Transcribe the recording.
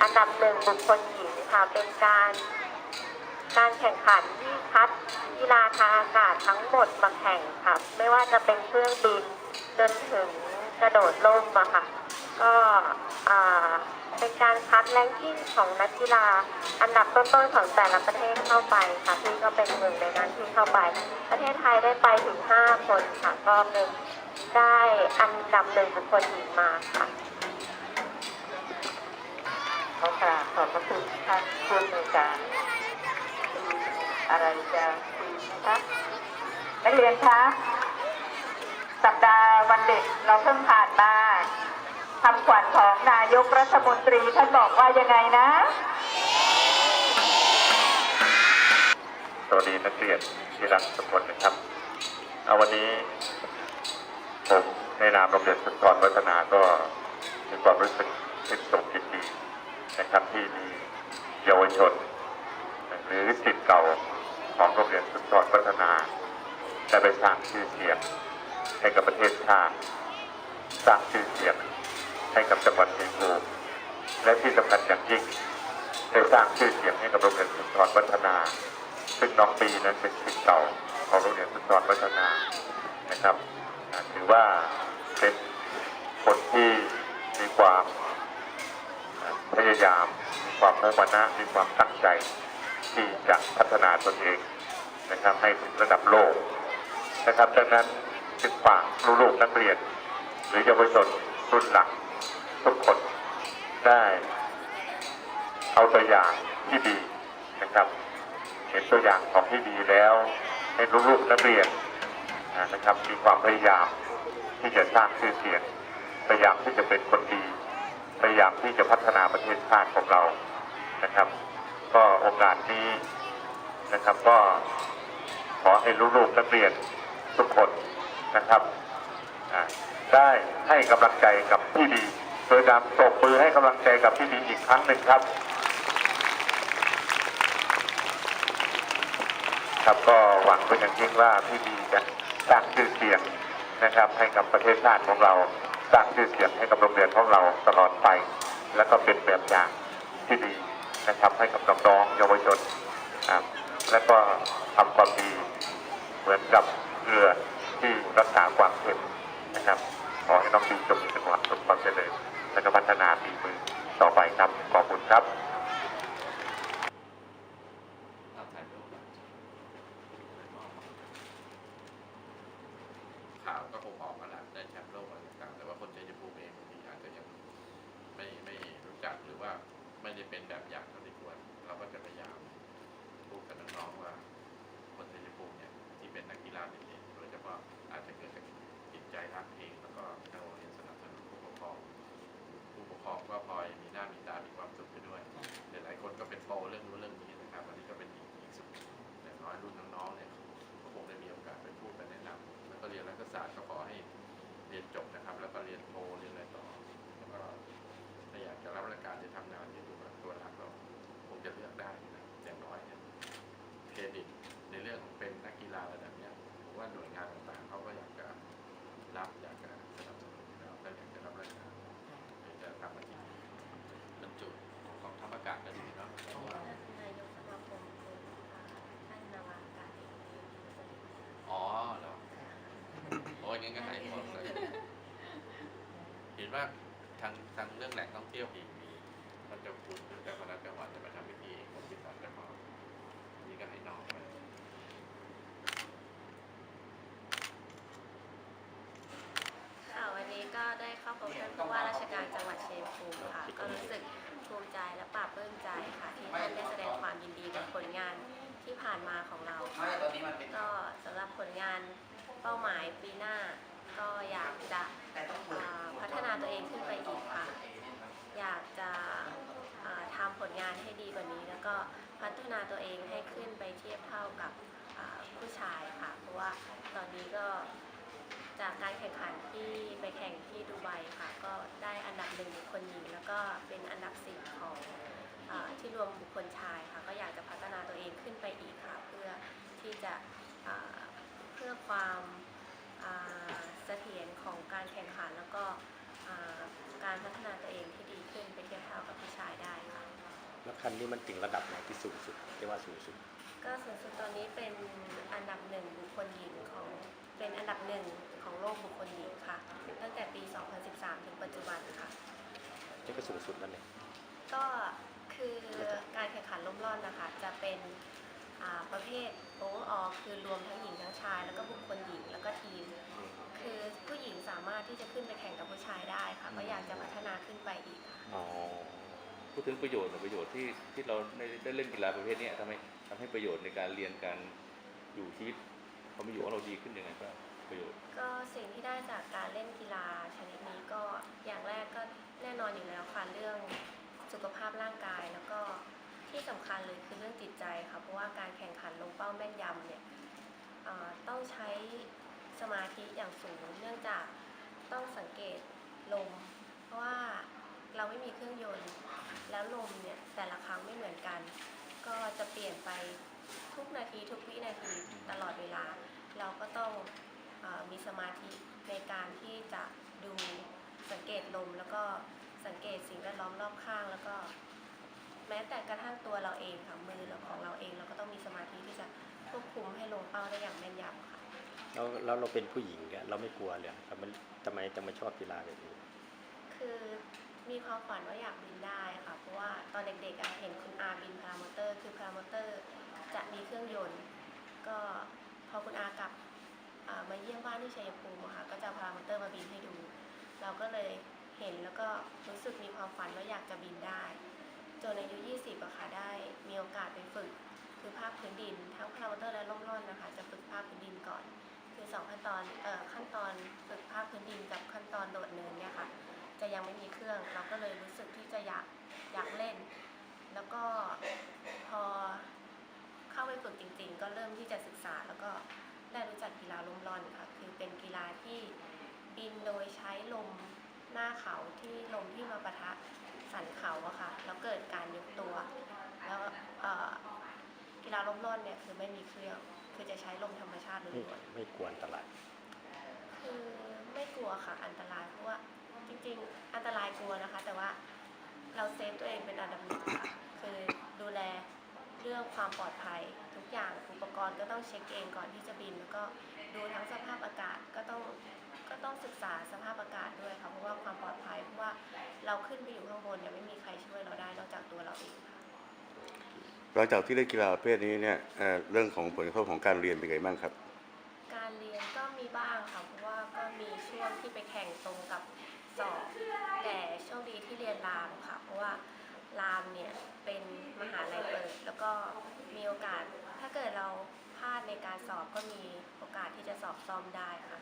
อันดับหนึ่งบุคคลหญิงค่ะเป็นการการแข่งขันที่คัดกีฬาทางอากาศทั้งหมดมาแข่งค่ะไม่ว่าจะเป็นเครื่องบินจนถึงกระโดดร่มอะค่ะ ก็อ่าเป็นการคัดแรงกิ้งของนักกีฬา อันดับต้นๆของแต่ละประเทศเข้าไปค่ะที่ก็เป็นหนึ่งในนั้นที่เข้าไป ประเทศไทยได้ไปถึง 5 คนค่ะก็เป็นได้อันดับหนึ่งบุคคลหญิงมาค่ะ ขอกราบขอบพระคุณท่านผู้อำนวยการมีอะไรจะคุยไหมคะนักเรียนคะสัปดาห์วันเด็กเราเพิ่งผ่านมาคำขวัญของนายกรัฐมนตรีท่านบอกว่ายังไงนะสวัสดีนักเรียนที่รักทุกคนนะครับเอาวันนี้ผมในนามโรงเรียนสุนทรวัฒนาก็มีความรู้สึกเป็นสมยินดี นะครับที่มีเยาวชน หรือสิทธิ์เก่าของโรงเรียนสุนทรวัฒนาได้ไปสร้างชื่อเสียงให้กับประเทศชาติสร้างชื่อเสียงให้กับจังหวัดเชัยภูและที่สำคัญอย่างยิ่งได้สร้างชื่อเสียงให้กับโรงเรียนสุนทรวัฒนา ซึ่งน้องปีนั้นเป็นศิษย์เก่าของโรงเรียนสุนทรวัฒนานะครับถือว่าเป็นคนที่มีความ พยายาม มีความมุ่งมั่นมีความตั้งใจ ที่จะพัฒนาตนเองนะครับ ให้ถึงระดับโลกนะครับดังนั้นจึงฝากลูกนักเรียน หรือเยาวชนรุ่นหลังทุกคนได้ เอาตัวอย่างที่ดีนะครับ เห็นตัวอย่างของที่ดีแล้ว ให้ลูกนักเรียนนะครับ มีความพยายามที่จะสร้างชื่อเสียงพยายามที่จะเป็นคนดี พยายามที่จะพัฒนาประเทศชาติของเรานะครับ ก็โอกาสนี้นะครับก็ขอให้ลูกๆนักเรียนทุกคนนะครับได้ให้กำลังใจกับพี่ดี โดยการตบมือให้กำลังใจกับพี่ดีอีกครั้งหนึ่งครับ ครับก็หวังเป็นอย่างยิ่งว่าพี่ดีจะสร้างชื่อเสียงนะครับให้กับประเทศชาติของเรา สร้างชื่อเสียงให้กับโรงเรียนของเราตลอดไป แล้วก็เป็นแบบอย่างที่ดีนะครับให้กับน้องๆเยาวชนและก็ทำความดีเหมือนกับเรือที่รักษาความเค็มนะครับขอให้น้องดีจงมีแต่ความสุขความเจริญและก็พัฒนาฝีมือต่อไปครับขอบคุณครับเอาถ่ายรูปข่าวก็คงออกมาแล้วได้แชมป์โลกแต่ว่าคนชัยภูมิเองบางทีอาจจะยัง ไม่ไม่รู้จักหรือว่าไม่ได้เป็นแบบอย่างเท่าที่ควร เราก็จะพยายาม นก็หายหมดเลยเห็นว่าทางทางเรื่องแหล่งท่องเที่ยวมีมีมันจะคุณรือแต่คณะจังหวัดจะมาทำพิธีผมพิสารจะมานี่ก็ให้น้องไปค่ะวันนี้ก็ได้เข้าพบท่านผู้ว่าราชการจังหวัดเชัยภูมิค่ะ ก็รู้สึกภูมิใจและปลาบปลื้มใจค่ะ ที่ท่านได้แสดงความยินดีกับผลงานที่ผ่านมาของเราค่ะก็สำหรับผลงาน เป้าหมายปีหน้า ก็อยากจะพัฒนาตัวเองขึ้นไปอีกค่ะ อยากจะทำผลงานให้ดีกว่านี้ แล้วก็พัฒนาตัวเองให้ขึ้นไปเทียบเท่ากับผู้ชายค่ะ เพราะว่าตอนนี้ก็จากการแข่งขันที่ไปแข่งที่ดูไบค่ะ ก็ได้อันดับหนึ่งบุคคลหญิง แล้วก็เป็นอันดับสิบของอที่รวมบุคคลชายค่ะ ก็อยากจะพัฒนาตัวเองขึ้นไปอีกค่ะ เพื่อที่จะ พื่อความอ่าเสถียรของการแข่งขันแล้วก็อ่าการพัฒนาตัวเองที่ดีขึ้นไปเทียบเท่ากับขั้นนี้มันถึงระดับไหนที่สูงสุดเรียกว่าสูงสุด ก็สูงสุดตอนนี้เป็นอันดับหนึ่งบุคคลหญิงของเป็นอันดับหนึ่งของโลกบุคคลหญิงค่ะ ตั้งแต่ปี 2013 ถึงปัจจุบันค่ะนี่ก็สูงสุดแล้วเนี่ยก็คือการแข่งขันล้มล่อนนะคะ จะเป็นอ่าประเภท โอเวอร์ออคือรวมทั้งหญิงทั้งชาย แล้วก็บุคคลหญิงแล้วก็ทีม คือผู้หญิงสามารถที่จะขึ้นไปแข่งกับผู้ชายได้ค่ะก็อยากจะพัฒนาขึ้นไปอีกค่ะอ๋อพูดถึงประโยชน์หรือประโยชน์ที่ที่เราได้ได้เล่นกีฬาประเภทเนี้ยทำให้ทำให้ประโยชน์ในการเรียนการอยู่ชีวิตความเป็นอยู่ของเราดีขึ้นยังไงบ้างประโยชน์ก็สิ่งที่ได้จากการเล่นกีฬาชนิดนี้ก็อย่างแรกก็แน่นอนอยู่แล้วค่ะเรื่องสุขภาพร่างกายแล้วก็ ที่สำคัญเลยคือเรื่องจิตใจค่ะ เพราะว่าการแข่งขันลงเป้าแม่นยำเนี่ยต้องใช้สมาธิอย่างสูง เนื่องจากต้องสังเกตลม เพราะว่าเราไม่มีเครื่องยนต์ แล้วลมเนี่ยแต่ละครั้งไม่เหมือนกัน ก็จะเปลี่ยนไปทุกนาทีทุกวินาทีตลอดเวลา เราก็ต้องอมีสมาธิในการที่จะดูสังเกตลมแล้วก็สังเกตสิ่งแวดล้อมรอบข้างแล้วก็ แม้แต่กระทั่งตัวเราเองค่ะมือเราของเราเองเราก็ต้องมีสมาธิที่จะควบคุมให้ลงเป้าได้อย่างแม่นยำค่ะแล้วแล้วเราเป็นผู้หญิงเนี่ยเราไม่กลัวเลยทำไมทำไมจะมาชอบกีฬาแบบนี้คือมีความฝันว่าอยากบินได้ค่ะเพราะว่าตอนเด็กๆอะเห็นคุณอาบินพารามอเตอร์ คือพารามอเตอร์ จะมีเครื่องยนต์ ก็พอคุณอากลับอ่ามาเยี่ยมบ้านที่ชัยภูมิอะค่ะก็จะเอาพารามอเตอร์มาบินให้ดู เราก็เลยเห็นแล้วก็รู้สึกมีความฝันว่าอยากจะบินได้ จนอายุ 20อะค่ะได้มีโอกาสไปฝึก คือภาคพื้นดิน ทั้งพาราเตอร์และล่มร่อนนะคะ จะฝึกภาคพื้นดินก่อน คือสองขั้นตอนเอ่อขั้นตอนฝึกภาคพื้นดินกับขั้นตอนโดดเนินเนี่ยค่ะจะยังไม่มีเครื่องเราก็เลยรู้สึกที่จะอยากอยากเล่น แล้วก็พอเข้าไปฝึกจริง ๆ ก็เริ่มที่จะศึกษาแล้วก็ได้รู้จักกีฬาลมร่อนค่ะคือเป็นกีฬาที่บินโดยใช้ลมหน้าเขาที่ลมที่มาปะทะ สันเขาอะค่ะ แล้วเกิดการยกตัว แล้วเอ่อกีฬาลมร่อนเนี่ยคือไม่มีเครื่อง คือจะใช้ลมธรรมชาติไม่ล้วนๆไม่กลัวอันตราย คือไม่กลัวค่ะอันตรายเพราะว่าจริง ๆ อันตรายกลัวนะคะ แต่ว่าเราเซฟตัวเองเป็นอันดับหนึ่งค่ะคือดูแลเรื่องความปลอดภัยทุกอย่างอุปกรณ์ก็ต้องเช็คเองก่อนที่จะบิน แล้วก็ดูทั้งสภาพอากาศก็ต้อง ก็ต้องศึกษาสภาพอากาศด้วยค่ะเพราะว่าความปลอดภัยเพราะว่าเราขึ้นไปอยู่ข้างบนเนี่ยไม่มีใครช่วยเราได้นอกจากตัวเราเองค่ะหลังจากที่เล่นกีฬาประเภทนี้เนี่ยเอ่อเรื่องของผลกระทบของการเรียนเป็นไงบ้างครับ การเรียนก็มีบ้างค่ะเพราะว่าก็มีช่วงที่ไปแข่งตรงกับสอบแต่โชคดีที่เรียนรามค่ะ เพราะว่ารามเนี่ยเป็นมหาลัยเปิด แล้วก็มีโอกาสถ้าเกิดเราพลาดในการสอบก็มีโอกาสที่จะสอบซ่อมได้ค่ะ